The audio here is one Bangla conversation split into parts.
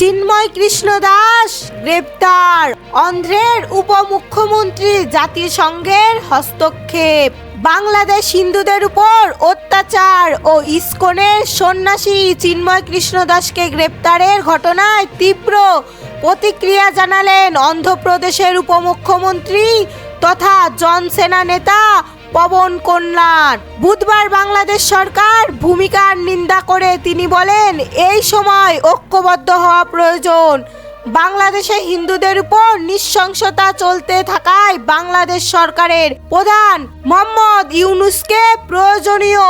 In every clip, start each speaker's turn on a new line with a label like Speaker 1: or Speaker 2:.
Speaker 1: চিন্ময় কৃষ্ণ দাস, গ্রেপ্তার। অন্ধ্রের উপমুখ্যমন্ত্রী জাতিসংঘের হস্তক্ষেপ। বাংলাদেশ হিন্দুদের উপর অত্যাচার ও ইস্কনের সন্ন্যাসী চিন্ময় কৃষ্ণ দাসকে গ্রেপ্তারের ঘটনায় তীব্র প্রতিক্রিয়া জানালেন অন্ধ্রপ্রদেশের উপমুখ্যমন্ত্রী তথা জনসেনা নেতা পবন কল্যাণ বুধবার বাংলাদেশ সরকার ভূমিকার নিন্দা করে তিনি বলেন, এই সময় ঐক্যবদ্ধ হওয়া প্রয়োজন। বাংলাদেশে হিন্দুদের উপর নৃশংসতা চলতে থাকায় বাংলাদেশ সরকারের প্রধান মোহাম্মদ ইউনুসকে প্রয়োজনীয়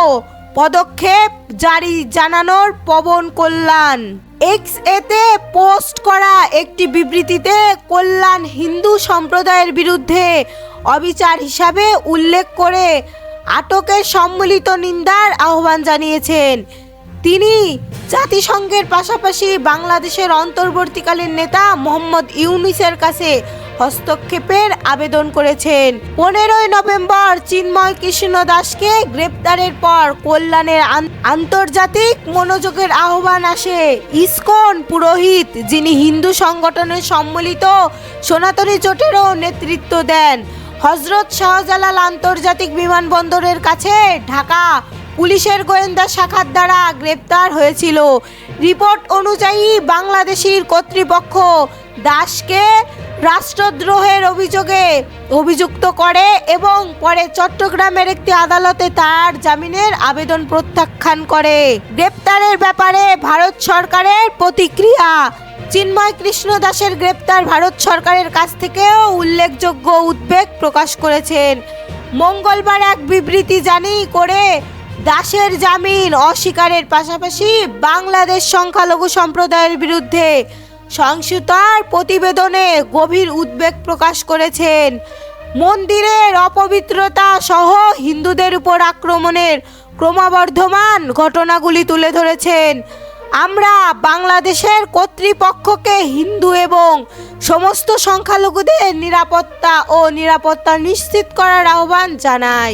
Speaker 1: পদক্ষেপ জারি জানানোর পবন কল্যাণ। এক্স এতে পোস্ট করা একটি বিবৃতিতে কল্যাণ হিন্দু সম্প্রদায়ের বিরুদ্ধে অবিচার হিসাবে উল্লেখ করে আটকের সম্মিলিত নিন্দার আহ্বান জানিয়েছেন। তিনি জাতিসংঘের পাশাপাশি বাংলাদেশের অন্তর্বর্তীকালীন নেতা মোহাম্মদ ইউনুসের কাছে হস্তক্ষেপের আবেদন করেছেন। পনেরোই নভেম্বর চিন্ময় কৃষ্ণ দাসকে গ্রেপ্তারের পর কল্যাণের আন- আন্তর্জাতিক মনোযোগের আহ্বান আসে। ইসকন পুরোহিত, যিনি হিন্দু সংগঠনের সম্মিলিত সনাতনী জোটেরও নেতৃত্ব দেন, হজরত শাহজালাল আন্তর্জাতিক বিমানবন্দরের কাছে ঢাকা পুলিশের গোয়েন্দা শাখার দ্বারা গ্রেপ্তার হয়েছিল। রিপোর্ট অনুযায়ী বাংলাদেশির কর্তৃপক্ষ দাসকে রাষ্ট্রদ্রোহের অভিযোগে অভিযুক্ত করে এবং পরে চট্টগ্রামের একটি আদালতে তার জামিনের আবেদন প্রত্যাখ্যান করে। গ্রেপ্তারের ব্যাপারে ভারত সরকারের প্রতিক্রিয়া। চিন্ময় কৃষ্ণ দাসের গ্রেপ্তার ভারত সরকারের কাছ থেকেও উল্লেখযোগ্য উদ্বেগ প্রকাশ করেছেন। মঙ্গলবার এক বিবৃতি জানি করে দাসের জামিন অস্বীকারের পাশাপাশি বাংলাদেশ সংখ্যালঘু সম্প্রদায়ের বিরুদ্ধে সংসুতার প্রতিবেদনে গভীর উদ্বেগ প্রকাশ করেছেন। মন্দিরের অপবিত্রতা সহ হিন্দুদের উপর আক্রমণের ক্রমবর্ধমান ঘটনাগুলি তুলে ধরেছেন। আমরা বাংলাদেশের কর্তৃপক্ষকে হিন্দু এবং সমস্ত সংখ্যালঘুদের নিরাপত্তা ও নিরাপত্তা নিশ্চিত করার আহ্বান জানাই।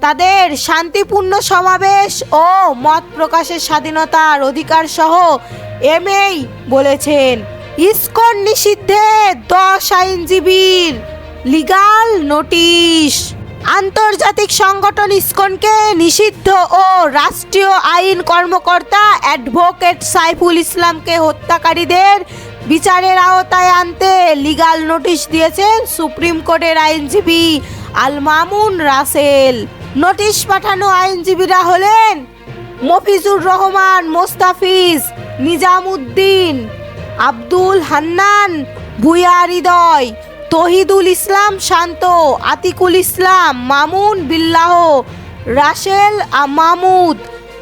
Speaker 1: তাদের শান্তিপূর্ণ সমাবেশ ও মত প্রকাশের স্বাধীনতার অধিকার সহ এমএই বলেছেন, ইসকন নিষিদ্ধে দশ আইনজীবীর লিগাল নোটিশ। আন্তর্জাতিক সংগঠন ইসকনকে নিষিদ্ধ ও রাষ্ট্রীয় আইন কর্মকর্তা অ্যাডভোকেট সাইফুল ইসলামকে হত্যাকারীদের বিচারের আওতায় আনতে লিগাল নোটিশ দিয়েছেন সুপ্রিম কোর্টের আইনজীবী আল মামুন রাসেল। নোটিশ পাঠানো আইনজীবীরা হলেন মফিজুর রহমান, মোস্তাফিজ নিজামুদ্দিন, আব্দুল হান্নান ভুয়া হৃদয়, তহিদুল ইসলাম শান্ত, আতিকুল ইসলাম, মামুন বিল্লাহ রাসেল মামুদ,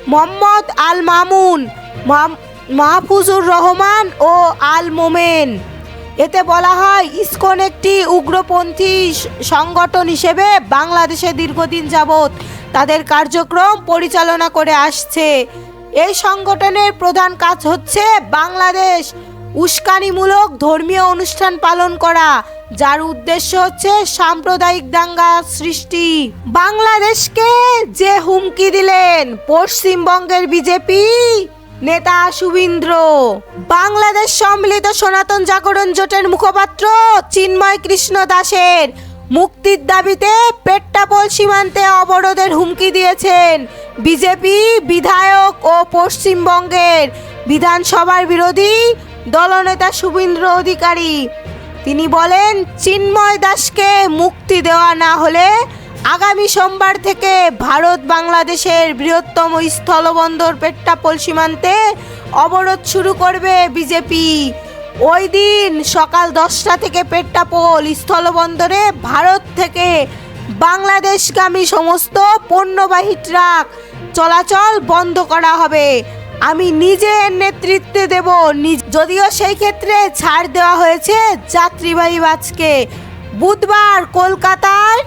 Speaker 1: মোহাম্মদ আল মামুন মাহ- মাহফুজুর রহমান ও আল মোমেন। এতে বলা হয়, ইসকন একটি উগ্রপন্থী সংগঠন হিসেবে বাংলাদেশে দীর্ঘদিন যাবৎ তাদের কার্যক্রম পরিচালনা করে আসছে। এই সংগঠনের প্রধান কাজ হচ্ছে বাংলাদেশ উস্কানিমূলক ধর্মীয় অনুষ্ঠান পালন করা, যার উদ্দেশ্য হচ্ছে সাম্প্রদায়িক দাঙ্গা সৃষ্টি। বাংলাদেশকে যে হুমকি দিলেন পশ্চিমবঙ্গের বিজেপি নেতা শুভীন্দ্র, বাংলাদেশ সম্মিলিত সনাতন জাগরণ জোটের মুখপাত্র চিন্ময় কৃষ্ণ দাসের মুক্তির দাবিতে পেট্টাপোল সীমান্তে অবরোধের হুমকি দিয়েছেন বিজেপি, বিধায়ক ও পশ্চিমবঙ্গের বিধানসভার বিরোধী দলনেতা শুভেন্দ্র অধিকারী। তিনি বলেন, চিন্ময় দাসকে মুক্তি দেওয়া না হলে আগামী সোমবার থেকে ভারত বাংলাদেশের বৃহত্তম স্থলবন্দর পেট্টাপোল সীমান্তে অবরোধ শুরু করবে বিজেপি। ওই দিন সকাল দশটা থেকে পেট্টাপোল স্থলবন্দরে ভারত থেকে বাংলাদেশগামী সমস্ত পণ্যবাহী ট্রাক চলাচল বন্ধ করা হবে। আমি নিজে এর নেতৃত্বে দেব। যদিও সেই ক্ষেত্রে ছাড় দেওয়া হয়েছে যাত্রীবাহী বাসকে। বুধবার কলকাতায়